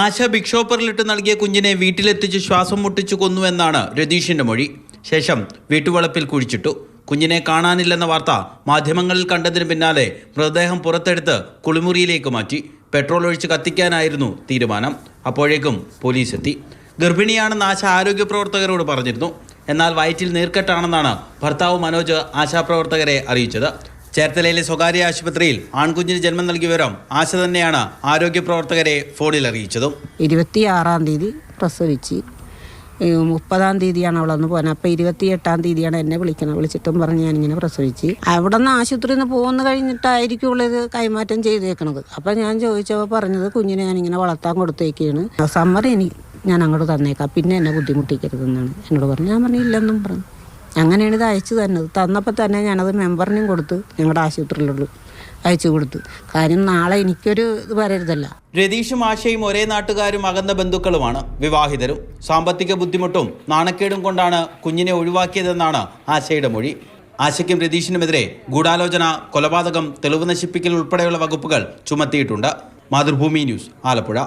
ആശ ഭിക്ഷോപ്പറിലിട്ട് നൽകിയ കുഞ്ഞിനെ വീട്ടിലെത്തിച്ച് ശ്വാസം മുട്ടിച്ചു കൊന്നുവെന്നാണ് രതീഷിന്റെ മൊഴി. ശേഷം വീട്ടുവളപ്പിൽ കുഴിച്ചിട്ടു. കുഞ്ഞിനെ കാണാനില്ലെന്ന വാർത്ത മാധ്യമങ്ങളിൽ കണ്ടതിന് പിന്നാലെ മൃതദേഹം പുറത്തെടുത്ത് കുളിമുറിയിലേക്ക് മാറ്റി. പെട്രോൾ ഒഴിച്ച് കത്തിക്കാനായിരുന്നു തീരുമാനം. അപ്പോഴേക്കും പോലീസ് എത്തി ഗർഭിണിയാണെന്ന് ആശ ആരോഗ്യ പ്രവർത്തകരോട് പറഞ്ഞിരുന്നു. എന്നാൽ വയറ്റിൽ നീർക്കെട്ടാണെന്നാണ് ഭർത്താവ് മനോജ് ആശാപ്രവർത്തകരെ അറിയിച്ചത്. ചേർത്തലയിലെ സ്വകാര്യ ആശുപത്രിയിൽ ആൺകുഞ്ഞിന് ജന്മം നൽകിയ വിവരം ആശ തന്നെയാണ് ആരോഗ്യ പ്രവർത്തകരെ ഫോണിൽ അറിയിച്ചതും. ഇരുപത്തിയാറാം തീയതി പ്രസവിച്ച്. മുപ്പതാം തീയതിയാണ് അവളന്ന് പോകുന്നത് അപ്പോൾ ഇരുപത്തി എട്ടാം തീയതിയാണ് എന്നെ വിളിക്കണം വിളിച്ചിട്ടും പറഞ്ഞ് ഞാനിങ്ങനെ പ്രസവിച്ച്. അവിടെ നിന്ന് ആശുപത്രിയിൽ നിന്ന് പോകുന്ന കഴിഞ്ഞിട്ടായിരിക്കും ഉള്ളത് കൈമാറ്റം ചെയ്തേക്കണത്. അപ്പം ഞാൻ ചോദിച്ചപ്പോൾ പറഞ്ഞത് കുഞ്ഞിനെ ഞാനിങ്ങനെ വളർത്താൻ കൊടുത്തേക്കാണ്. സമ്മർ ഇനി ഞാൻ അങ്ങോട്ട് തന്നേക്കാം. പിന്നെ എന്നെ ബുദ്ധിമുട്ടിക്കരുതെന്നാണ് എന്നോട് പറഞ്ഞു ഞാൻ പറഞ്ഞു ഇല്ലെന്നും പറഞ്ഞു. അങ്ങനെയാണ് ഇത് അയച്ചു തന്നത്. തന്നപ്പോൾ തന്നെ ഞാനത് മെമ്പറിനും കൊടുത്ത്. ഞങ്ങളുടെ ആശുപത്രിയിലുള്ളൂ അയച്ചു കൊടുത്തു. കാര്യം നാളെ എനിക്കൊരു ഇത് വരരുതല്ല രതീഷും ആശയും ഒരേ നാട്ടുകാരും അകന്ന ബന്ധുക്കളുമാണ്. വിവാഹിതരും. സാമ്പത്തിക ബുദ്ധിമുട്ടും നാണക്കേടും കൊണ്ടാണ് കുഞ്ഞിനെ ഒഴിവാക്കിയതെന്നാണ് ആശയുടെ മൊഴി. ആശയ്ക്കും രതീഷിനുമെതിരെ ഗൂഢാലോചന കൊലപാതകം തെളിവ് നശിപ്പിക്കൽ ഉൾപ്പെടെയുള്ള വകുപ്പുകൾ ചുമത്തിയിട്ടുണ്ട്. മാതൃഭൂമി ന്യൂസ് ആലപ്പുഴ.